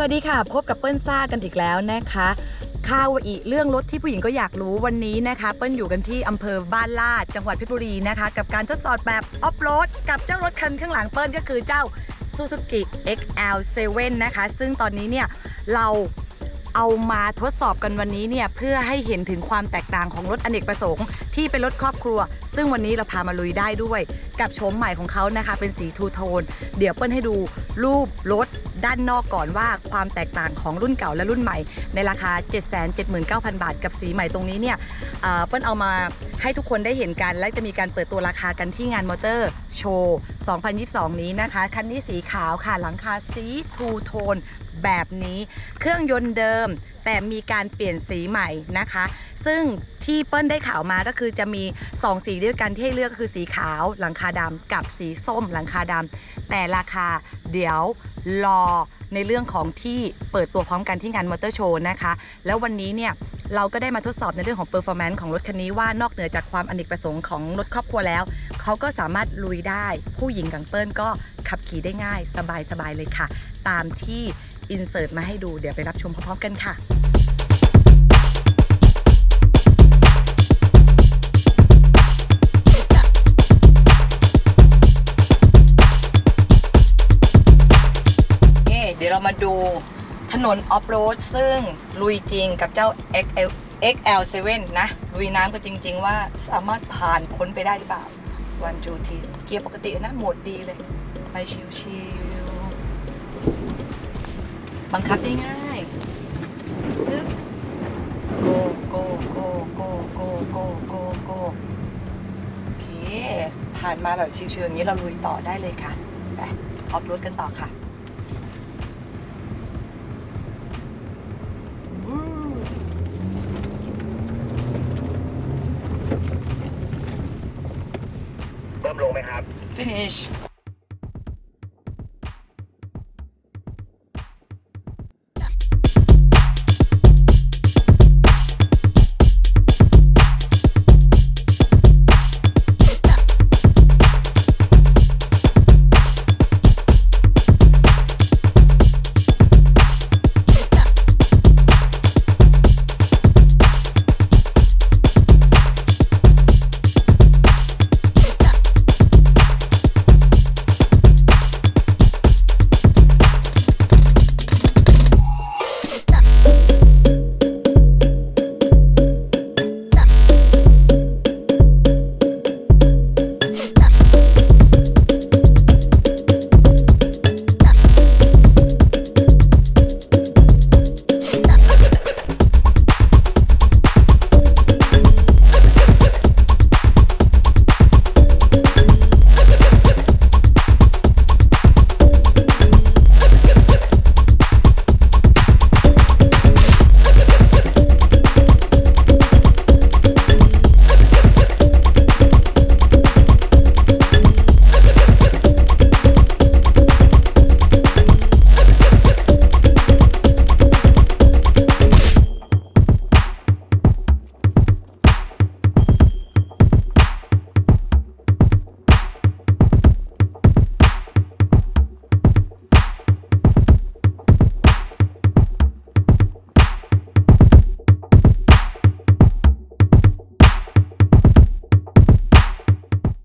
วัสดีค่ะ พบกับเปิ้ลซ่ากันอีกแล้วนะคะข่าวอีเรื่องรถที่ผู้หญิงก็อยากรู้วันนี้นะคะ เปิ้ลอยู่กันที่อำเภอบ้านลาด จังหวัดเพชรบุรีนะคะ กับการทดสอบแบบออฟโรดกับเจ้ารถคันข้างหลังเปิ้ลก็คือเจ้า Suzuki XL7 นะคะ ซึ่งตอนนี้เนี่ยเราเอามาทดสอบกันวันนี้เนี่ยเพื่อให้เห็นถึงความแตกต่างของรถอเนกประสงค์ ที่เป็นรถครอบครัว ซึ่งวันนี้เราพามาลุยได้ด้วย กับโฉมใหม่ของเขานะคะ เป็นสีทูโทน เดี๋ยวเปิ้ลให้ดูรูปรถ ด้านนอกก่อนว่าความแตกต่างของรุ่นเก่าและรุ่นใหม่ ในราคา 779,000 บาท กับสีใหม่ตรงนี้เนี่ยเอ่อเปิ้ลเอามาให้ทุกคนได้เห็นกัน และจะมีการเปิดตัวราคากันที่งานมอเตอร์โชว์ 2022 นี้นะคะ คันนี้สีขาวค่ะหลังคาสีทูโทนแบบนี้ เครื่องยนต์เดิม แต่มีการเปลี่ยนสีใหม่นะคะ ซึ่งที่เปิ้ลได้ข่าวมาก็คือจะมี 2 สีด้วยกันที่ให้เลือกก็คือสีขาวหลังคาดำกับสีส้มหลังคาดำแต่ราคาเดี๋ยวรอในเรื่องของที่เปิดตัวพร้อมกันที่งานมอเตอร์โชว์นะคะ แล้ววันนี้เนี่ยเราก็ได้มาทดสอบในเรื่องของเปอร์ฟอร์แมนซ์ของรถคันนี้ว่านอกเหนือจากความอเนกประสงค์ของรถครอบครัวแล้ว เขาก็สามารถลุยได้ ผู้หญิงกังเปิ้ลก็ขับขี่ได้ง่าย สบายๆเลยค่ะ ตามที่ อินเสิร์ตมาให้ดูเดี๋ยวไปรับชมพร้อมๆกันค่ะโอเคเดี๋ยวเรามาดูถนนออฟโรดซึ่งลุยจริงกับเจ้า XL XL7 นะ ลุยน้ำก็จริง ๆ ว่าสามารถผ่านพ้นไปได้หรือเปล่าวันจูทีเกียร์ปกตินะโหมดดีเลย ไปชิวๆ บังคับได้ง่ายตึ๊บโกโกโกโกโกโกโกโกโอเค ผ่านมาแบบชิวๆอย่างนี้เราลุยต่อได้เลยค่ะ ไปออฟโรดกันต่อค่ะเริ่มลงไหมครับ finish